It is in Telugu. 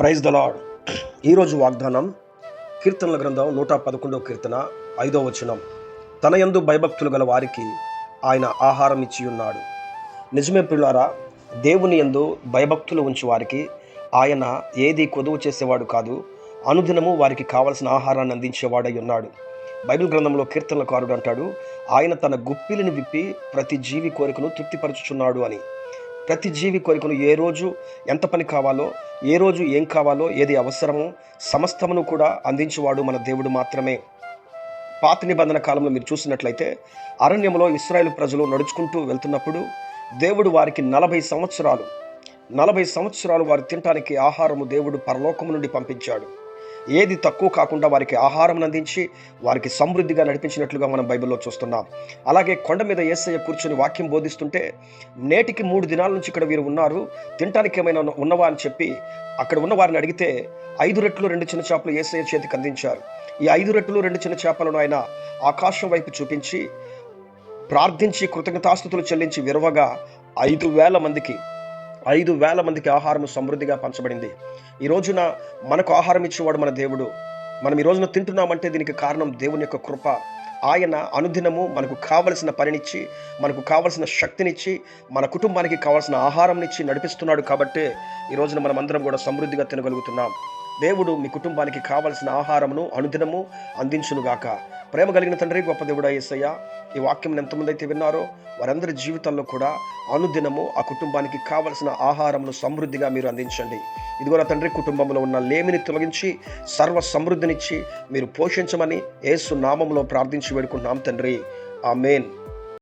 ప్రైజ్ ద లాడ్ ఈరోజు వాగ్దానం కీర్తనల గ్రంథం నూట పదకొండవ కీర్తన ఐదో వచనం. తన యందు భయభక్తులు గల వారికి ఆయన ఆహారం ఇచ్చి ఉన్నాడు నిజమే పిల్లారా దేవుని యందు భయభక్తులు ఉంచి వారికి ఆయన ఏది కొదువు చేసేవాడు కాదు అనుదినము వారికి కావలసిన ఆహారాన్ని అందించేవాడై ఉన్నాడు. బైబిల్ గ్రంథంలో కీర్తనకారుడు అంటాడు ఆయన తన గుప్పిలిని విప్పి ప్రతి జీవి కోరికను తృప్తిపరచుచున్నాడు అని. ప్రతి జీవి కోరికను ఏ రోజు ఎంత పని కావాలో ఏ రోజు ఏం కావాలో ఏది అవసరమో సమస్తమును కూడా అందించేవాడు మన దేవుడు మాత్రమే. పాత నిబంధన కాలంలో మీరు చూసినట్లయితే అరణ్యంలో ఇస్రాయేల్ ప్రజలు నడుచుకుంటూ వెళ్తున్నప్పుడు దేవుడు వారికి నలభై సంవత్సరాలు నలభై సంవత్సరాలు వారు తినటానికి ఆహారము దేవుడు పరలోకము నుండి పంపించాడు. ఏది తక్కువ కాకుండా వారికి ఆహారం అందించి వారికి సమృద్ధిగా నడిపించినట్లుగా మనం బైబిల్లో చూస్తున్నాం. అలాగే కొండ మీద ఏసయ్య కూర్చొని వాక్యం బోధిస్తుంటే నేటికి మూడు దినాల నుంచి ఇక్కడ వీరు ఉన్నారు. తినటానికి ఏమైనా ఉన్నవా? అని చెప్పి అక్కడ ఉన్న వారిని అడిగితే ఐదు రెట్లు రెండు చిన్న చేపలు ఏసయ్య చేతికి అందించారు. ఈ ఐదు రెట్లు రెండు చిన్న చేపలను ఆయన ఆకాశం వైపు చూపించి ప్రార్థించి కృతజ్ఞతాస్థుతులు చెల్లించి విరవగా ఐదు వేల మందికి ఐదు వేల మందికి ఆహారం సమృద్ధిగా పంచబడింది. ఈ రోజున మనకు ఆహారం ఇచ్చేవాడు మన దేవుడు. మనం ఈ రోజున తింటున్నామంటే దీనికి కారణం దేవుని యొక్క కృప. ఆయన అనుదినము మనకు కావలసిన పనినిచ్చి మనకు కావలసిన శక్తినిచ్చి మన కుటుంబానికి కావలసిన ఆహారంనిచ్చి నడిపిస్తున్నాడు కాబట్టే ఈ రోజున మనం అందరం కూడా సమృద్ధిగా తినగలుగుతున్నాం. దేవుడు మీ కుటుంబానికి కావలసిన ఆహారమును అనుదినము అందించునుగాక. ప్రేమ కలిగిన తండ్రి గొప్ప దేవుడా యేసయ్య ఈ వాక్యం ఎంతమంది అయితే విన్నారో వారందరి జీవితంలో కూడా అనుదినము ఆ కుటుంబానికి కావలసిన ఆహారమును సమృద్ధిగా మీరు అందించండి. ఇదిగో నా తండ్రి కుటుంబంలో ఉన్న లేమిని తొలగించి సర్వ సమృద్ధినిచ్చి మీరు పోషించమని యేసు నామంలో ప్రార్థించి వేడుకుంటున్నాం తండ్రి. ఆ మెయిన్